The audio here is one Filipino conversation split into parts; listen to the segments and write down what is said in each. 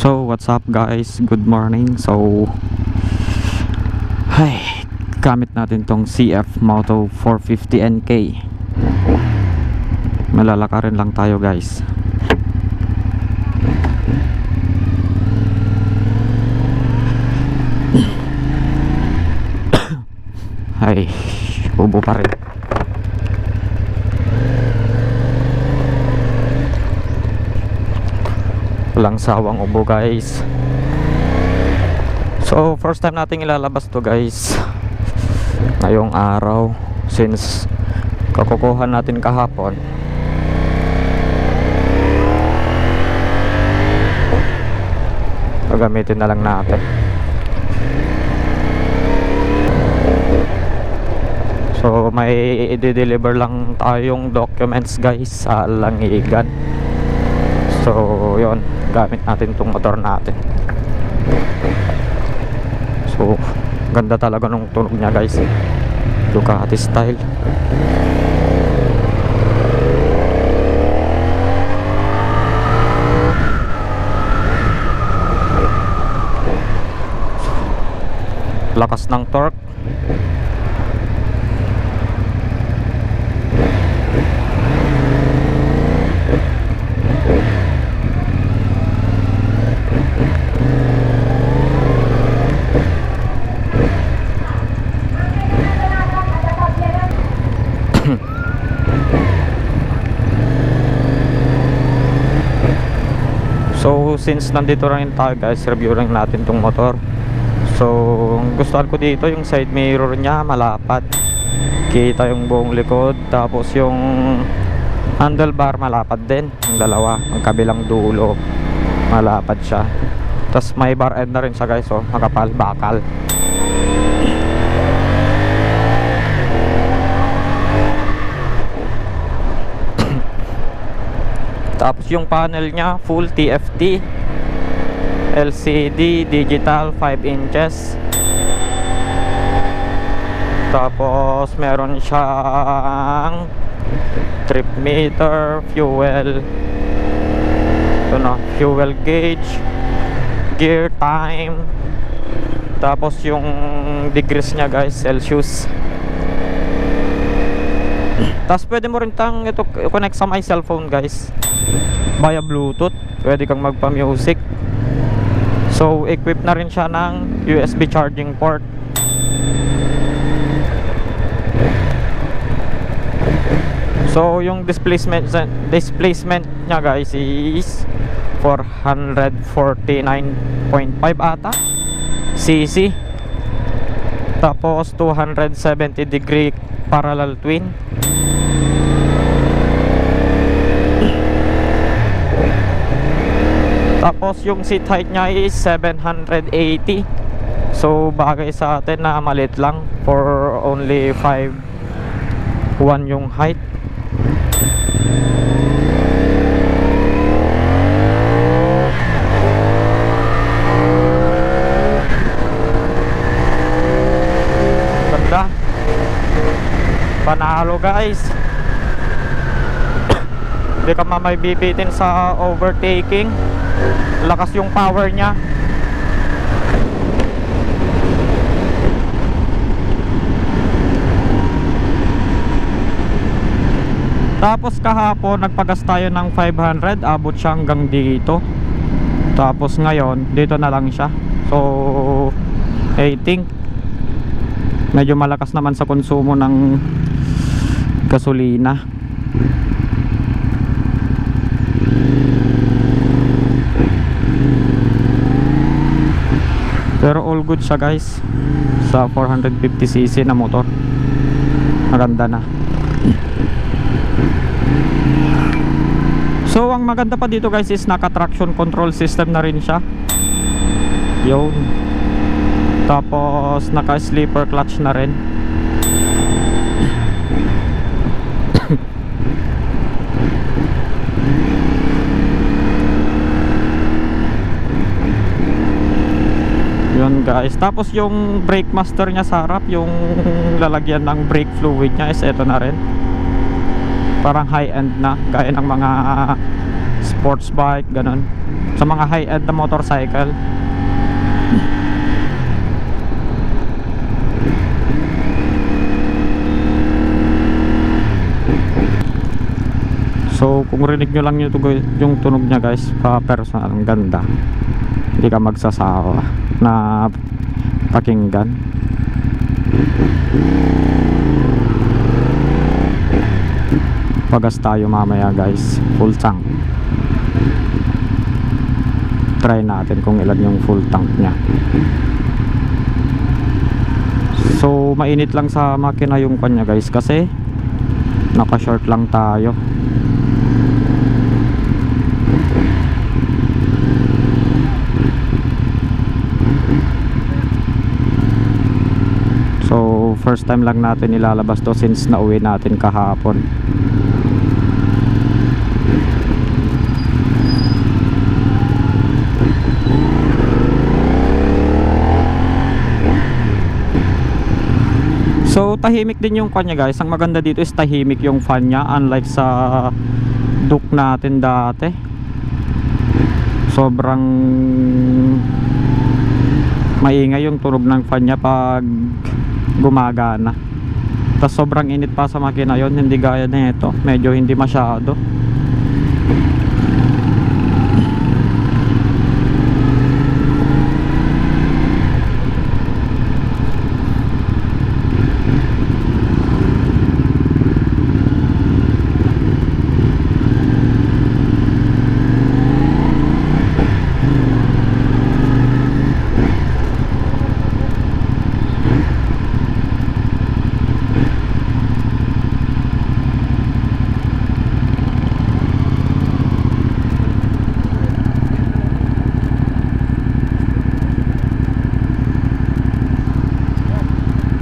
So, what's up guys? Good morning. So, ay, gamit natin tong CF Moto 450 NK. Malalakarin lang tayo guys. ay, ubo pa rin. Walang sawang ubo guys. So first time nating ilalabas to guys. Ngayong araw since kakukuha natin kahapon. Gagamitin na lang natin. So may i-deliver lang tayong documents guys sa Langigan. So yon gamit natin tong motor natin. So ganda talaga nung tunog niya guys. Ducati style. Lakas ng torque So since nandito rin tayo guys, review rin natin tong motor. So gustuhan ko dito yung side mirror niya malapat. Kita yung buong likod tapos yung handlebar malapat din. Ang dalawa, ang kabilang dulo malapad siya. Tapos may bar end na rin siya guys, oh, makapal bakal. Tapos yung panel niya full TFT LCD digital 5 inches. Tapos meron siyang trip meter, fuel. Ito na, fuel gauge gear time. Tapos yung degrees niya guys, Celsius tapos pwede mo rin tang ito connect sa my cellphone guys. Via bluetooth pwede kang magpa music so equip na rin siya ng USB charging port. So yung displacement displacement niya guys is 449.5 ata cc tapos 270 degree parallel twin. Tapos yung seat height niya is 780 So bagay sa atin na malit lang For only 5 1 yung height Ganda Panalo guys. Hindi ka mamay bibitin sa overtaking. Lakas yung power niya. Tapos kahapon nagpagas tayo ng 500 abot siya hanggang dito. Tapos ngayon dito na lang siya. So I think medyo malakas naman sa konsumo ng gasolina. Pero all good siya guys. Sa 450cc na motor. Maganda na. So ang maganda pa dito guys is naka traction control system na rin siya. Yun. Tapos naka sleeper clutch na rin yun guys. Tapos yung brake master niya sa harap yung lalagyan ng brake fluid niya is eto na rin. Parang high end na gaya ng mga sports bike ganon sa mga high-end na motorcycle. So kung rinig nyo lang yung, yung tunog niya guys pa personal ang ganda. Hindi ka magsasawa na pakinggan. Pagas tayo mamaya guys. Full tank. Try natin kung ilan yung full tank nya so mainit lang sa makina yung kanya guys kasi naka short lang tayo So first time lang natin ilalabas to since nauwi natin kahapon. So tahimik din yung kanya guys. Ang maganda dito is tahimik yung fan niya unlike sa Duke natin dati. Sobrang maingay yung tunog ng fan niya pag gumagana. Tapos sobrang init pa sa makina yon hindi gaya nito. Medyo hindi masyado.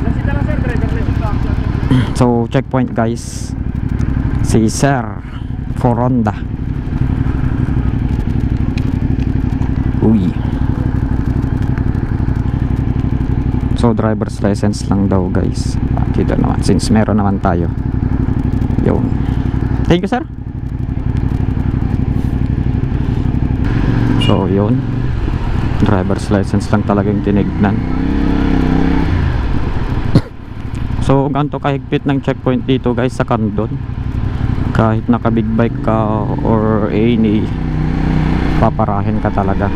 Nasita lang sir, driver license lang. So checkpoint guys. Si Sir Foronda. Uy. So driver's license lang daw guys. Ah, Dito naman since meron naman tayo. Yun. Thank you sir. So yun. Driver's license lang talaga yung tinignan. So ganito kahigpit ng checkpoint dito guys sa Candon Kahit naka big bike ka or any Paparahin ka talaga.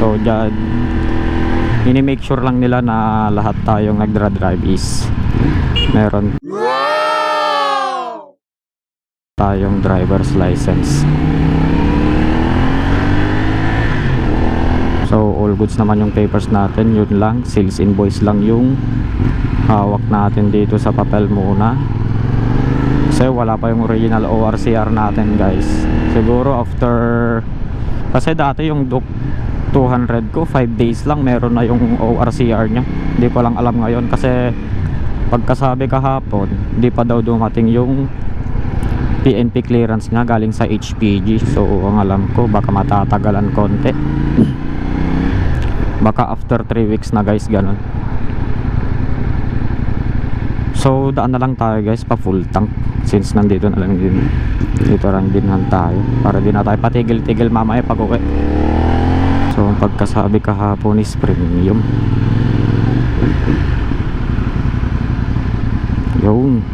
So dyan Ini-make sure lang nila na lahat tayong nagdra-drive is Meron Tayong driver's license So all goods naman yung papers natin. Yun lang Sales invoice lang yung hawak natin dito sa papel muna. Kasi wala pa yung original ORCR natin guys. Siguro after kasi dati yung Duke 200 ko 5 days lang meron na yung ORCR nya hindi ko lang alam ngayon kasi pagkasabi kahapon hindi pa daw dumating yung PNP clearance nga galing sa HPG so ang alam ko baka matatagalan konti baka after 3 weeks na guys ganun So daan na lang tayo guys pa full tank since nandito na lang din dito lang dinhan tayo para di na tayo patigil-tigil mamaya pag uwi. So pagkasabi kahapon is premium. Yun.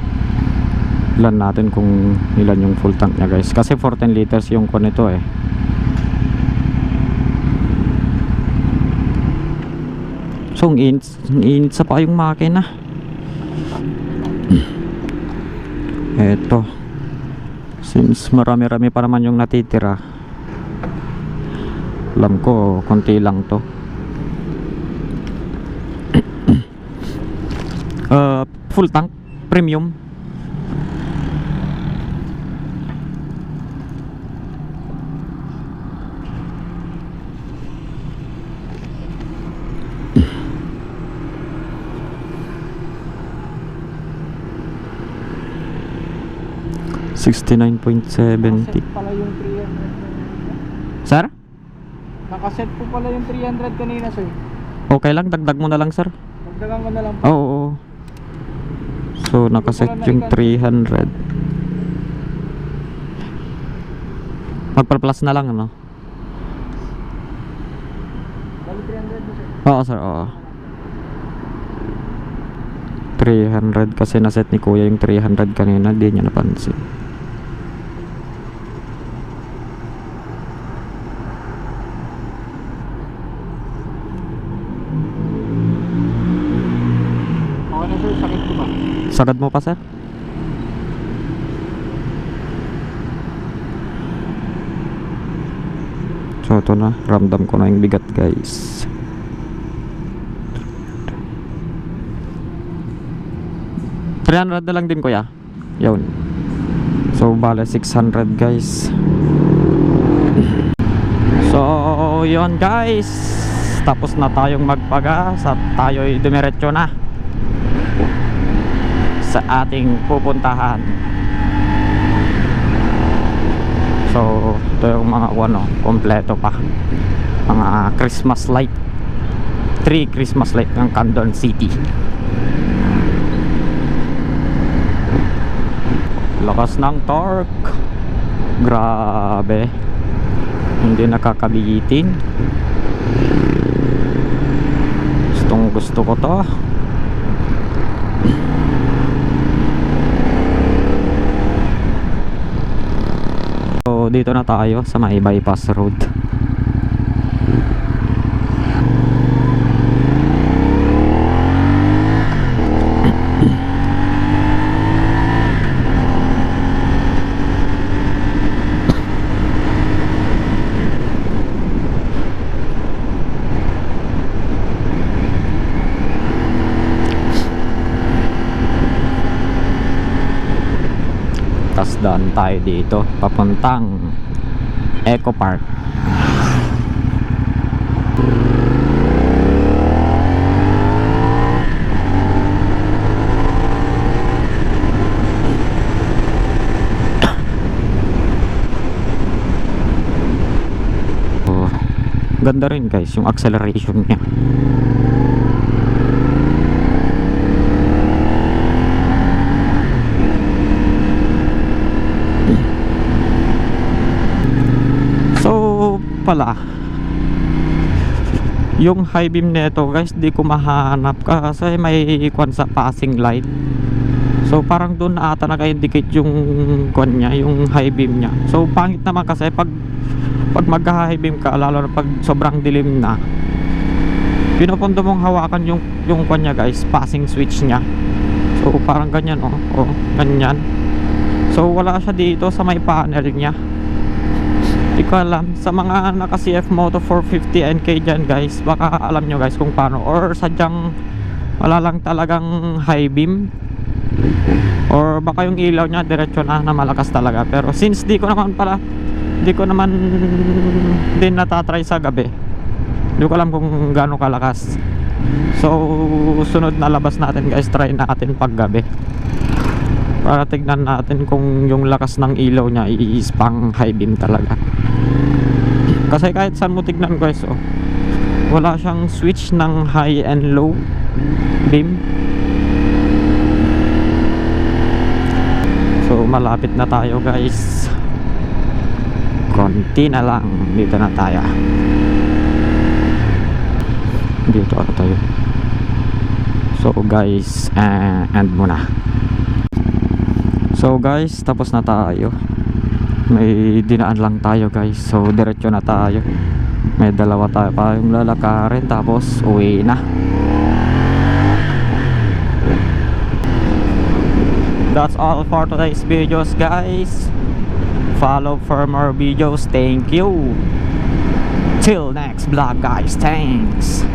Ilan natin kung ilan yung full tank niya guys. Kasi 14 liters yung kon nito eh. So ang init, ang init sa pa yung makina. Eto. Since marami-rami pa naman yung natitira. Alam ko, konti lang to. uh, full tank, premium. 69.70. pala yung 300. Sir? Nakaset po pala yung 300 kanina, sir. Okay lang, dagdag mo na lang, sir. Dagdagan ko na lang po. Oo, oo. So, nakaset yung 300. Magpa-plus na lang, ano? Bali 300 sir. Oo, sir, oo. 300 kasi naset ni kuya yung 300 kanina, di niya napansin. Ba? Sagad mo pa sir? So ito na, ramdam ko na yung bigat guys. Three na lang din kuya. Yun. So bale 600 guys. So yun guys. Tapos na tayong magpagas at tayo'y dumiretso na sa ating pupuntahan. So, ito yung mga ano, kompleto pa. Mga Christmas light. Three Christmas light ng Candon City. Lakas ng torque. Grabe. Hindi nakakabitin. Gustong gusto ko to. Dito na tayo sa may bypass road. Tapos daan tayo dito papuntang Eco Park. Oh, ganda rin guys yung acceleration niya. So pala. Yung high beam nito guys di ko mahanap kasi may kwan sa passing light so parang doon na ata naka-indicate yung kwan niya yung high beam niya. So pangit naman kasi pag pag mag high beam ka lalo na pag sobrang dilim na pinupundo mong hawakan yung yung kwan niya guys passing switch niya. So parang ganyan oh, oh ganyan. So wala siya dito sa may panel niya Di ko alam. Sa mga naka CF Moto 450 NK dyan guys, baka alam nyo guys kung paano. Or sadyang wala lang talagang high beam. Or baka yung ilaw niya diretso na na malakas talaga. Pero since di ko naman pala, di ko naman din natatry sa gabi. Di ko alam kung gaano kalakas. So, sunod na labas natin guys, try natin pag gabi para tignan natin kung yung lakas ng ilaw niya is pang high beam talaga. Kasi kahit saan mo tignan guys oh, wala siyang switch ng high and low beam. So malapit na tayo guys. Konti na lang. Dito na tayo. Dito na tayo. So guys uh, end muna So guys, tapos na tayo. May dinaan lang tayo guys. So diretso na tayo. May dalawa tayo pa yung lalakarin tapos uwi na. That's all for today's videos guys. Follow for more videos. Thank you. Till next vlog guys. Thanks.